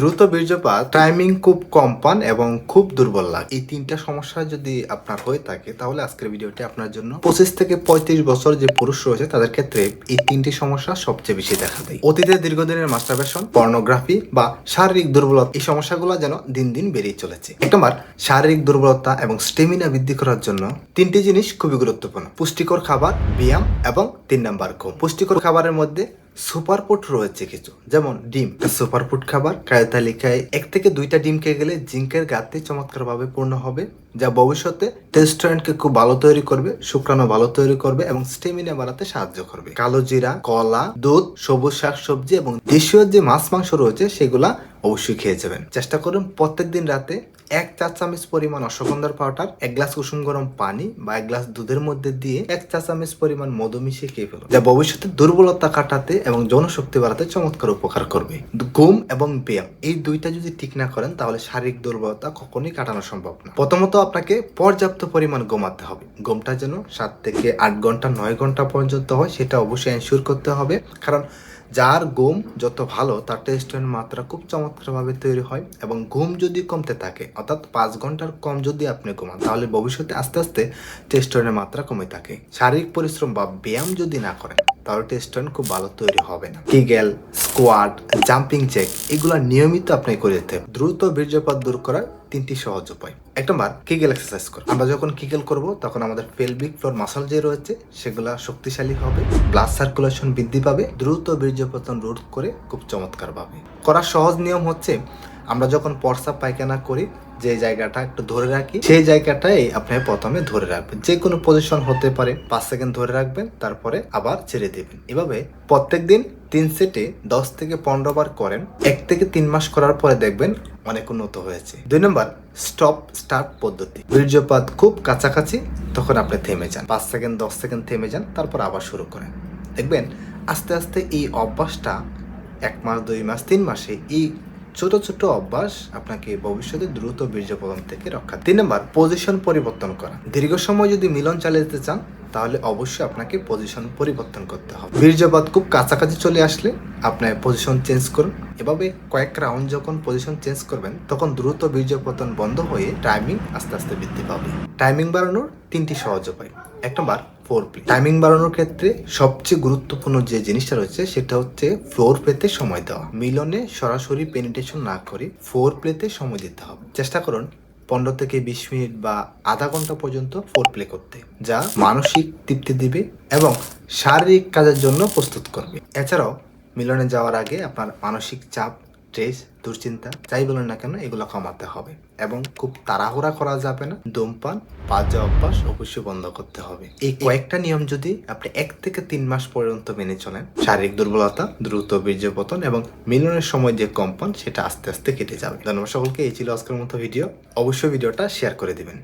দ্রুত বীর্যপাত টাইমিং খুব কম পান এবং খুব দুর্বল লাগে। এই তিনটা সমস্যা যদি আপনার হয়ে থাকে, তাহলে আজকের ভিডিওটি আপনার জন্য পঁচিশ থেকে পঁয়ত্রিশ বছর যে পুরুষ রয়েছে, তাদের ক্ষেত্রে এই তিনটি সমস্যা সবচেয়ে বেশি দেখা দেয়। অতীতে দীর্ঘদিনের মাস্টারবেশন পর্নোগ্রাফি বা শারীরিক দুর্বলতা, এই সমস্যাগুলো যেন দিন দিন বেড়েই চলেছে। এক নম্বর, শারীরিক দুর্বলতা এবং স্টেমিনা বৃদ্ধি করার জন্য তিনটি জিনিস খুবই গুরুত্বপূর্ণ। পুষ্টিকর খাবার, ব্যায়াম এবং তিন নাম্বার ঘুম। পুষ্টিকর খাবারের মধ্যে সুপারফুড রয়েছে কিছু। যেমন ডিম। সুপারফুড খাবার খাদ্য তালিকায় এক থেকে দুইটা ডিম খেয়ে গেলে জিঙ্কের গাতে চমৎকারভাবে পূর্ণ হবে, যা ভবিষ্যতে টেস্টোরেন্টকে খুব ভালো তৈরি করবে, শুক্রাণু ভালো তৈরি করবে এবং স্টেমিনা বাড়াতে সাহায্য করবে। কালো জিরা, কলা, দুধ, সবুজ শাক সবজি এবং দেশীয় যে মাছ মাংস রয়েছে সেগুলা অবশ্যই খেয়ে যাবেন। চেষ্টা করুন প্রত্যেকদিন রাতে এক চা চামচ পরিমাণ অশ্বগন্ধার পাউডার, এক গ্লাস কুসুম গরম পানি বা এক গ্লাস দুধের মধ্যে দিয়ে এক চা চামচ পরিমাণ মধু মিশিয়ে খেয়ে ফেলুন যা ভবিষ্যতে দুর্বলতা কাটাতে এবং জনশক্তি বাড়াতে চমৎকার উপকার করবে। ঘুম এবং ব্যায়াম, এই দুইটা যদি ঠিক না করেন, তাহলে শারীরিক দুর্বলতা কখনোই কাটানো সম্ভব না। প্রথমত আপনাকে পর্যাপ্ত পরিমাণ ঘুমাতে হবে। ঘুমটা যেন সাত থেকে আট ঘণ্টা, নয় ঘণ্টা পর্যন্ত হয়, সেটা অবশ্যই এনশিওর করতে হবে। কারণ যার ঘুম যত ভালো, তার টেস্টের মাত্রা খুব চমৎকারভাবে তৈরি হয় এবং ঘুম যদি কমতে থাকে, অর্থাৎ পাঁচ ঘণ্টার কম যদি আপনি ঘুমান, তাহলে ভবিষ্যতে আস্তে আস্তে টেস্টোরেনের মাত্রা কমে থাকে শারীরিক পরিশ্রম বা ব্যায়াম যদি না করেন, তাহলে টেস্টোরেন খুব ভালো তৈরি হবে না কিগেল স্কোয়াড জাম্পিং চেক এগুলো নিয়মিত আপনি করে। দ্রুত বীর্যপাত দূর করার তিনটি সহজ উপায়। এক নম্বর কিগেল এক্সারসাইজ করো। আমরা যখন কিগেল করব, তখন আমাদের পেলভিক ফ্লোর মাসল যে রয়েছে, সেগুলা শক্তিশালী হবে ব্লাড সার্কুলেশন বৃদ্ধি পাবে, দ্রুত বীর্যপতন রোধ করে খুব চমৎকার পাবে করার সহজ নিয়ম হচ্ছে আমরা যখন পরসা পায়খানা করি, যে জায়গাটা একটু ধরে রাখি, সেই জায়গাটাই আপনি প্রথমে ধরে রাখবেন। যে কোনো পজিশন হতে পারে, পাঁচ সেকেন্ড ধরে রাখবেন, তারপরে আবার ছেড়ে দেবেন। এভাবে প্রত্যেক দিন তিন সেটে দশ থেকে পনেরো বার করেন। এক থেকে তিন মাস করার পরে দেখবেন অনেক উন্নত হয়েছে। দুই নম্বর স্টপ স্টার্ট পদ্ধতি। বীর্যপাত খুব কাছাকাছি, তখন আপনি থেমে যান। পাঁচ সেকেন্ড দশ সেকেন্ড থেমে যান, তারপর আবার শুরু করেন। দেখবেন, আস্তে আস্তে এই অভ্যাসটা এক মাস, দুই মাস, তিন মাসে এই ছোট ছোট অভ্যাস আপনাকে ভবিষ্যতে দ্রুত বীর্যপতন থেকে রক্ষা। তিন নম্বর পজিশন পরিবর্তন করা। দীর্ঘ সময় যদি মিলন চালিয়ে যেতে চান, তাহলে অবশ্যই আপনাকে পজিশন পরিবর্তন করতে হবে। বীর্যপাত খুব কাছাকাছি চলে আসলে আপনার পজিশন চেঞ্জ করুন। এভাবে কয়েক রাউন্ড যখন পজিশন চেঞ্জ করবেন, তখন দ্রুত বীর্যপতন বন্ধ হয়ে টাইমিং আস্তে আস্তে বৃদ্ধি পাবে। টাইমিং বাড়ানোর তিনটি সহজ উপায়। এক নম্বর ফোর প্লে টাইমিং বাড়ানোর ক্ষেত্রে সবচেয়ে গুরুত্বপূর্ণ যে জিনিসটা রয়েছে, সেটা হচ্ছে ফ্লোর প্লেতে সময় দেওয়া। মিলনে সরাসরি পেনিটেশন না করে ফোর প্লেতে সময় দিতে হবে। চেষ্টা করুন পনেরো থেকে বিশ মিনিট বা আধা ঘণ্টা পর্যন্ত ফোর প্লে করতে, যা মানসিক তৃপ্তি দিবে এবং শারীরিক কাজের জন্য প্রস্তুত করবে। এছাড়াও মিলনে যাওয়ার আগে আপনার মানসিক চাপ স্ট্রেস, দুশ্চিন্তা, যাই বলেন না কেন, এগুলো কমাতে হবে এবং খুব তাড়াহুড়া করা যাবে না। ধূমপান, বাজে অভ্যাস অবশ্যই বন্ধ করতে হবে। এই কয়েকটা নিয়ম যদি আপনি এক থেকে তিন মাস পর্যন্ত মেনে চলেন, শারীরিক দুর্বলতা, দ্রুত বীর্যপতন এবং মিলনের সময় যে কম্পন, সেটা আস্তে আস্তে কেটে যাবে। ধন্যবাদ সকলকে, এই ছিল আজকের মতো ভিডিও। অবশ্যই ভিডিওটা শেয়ার করে দিবেন।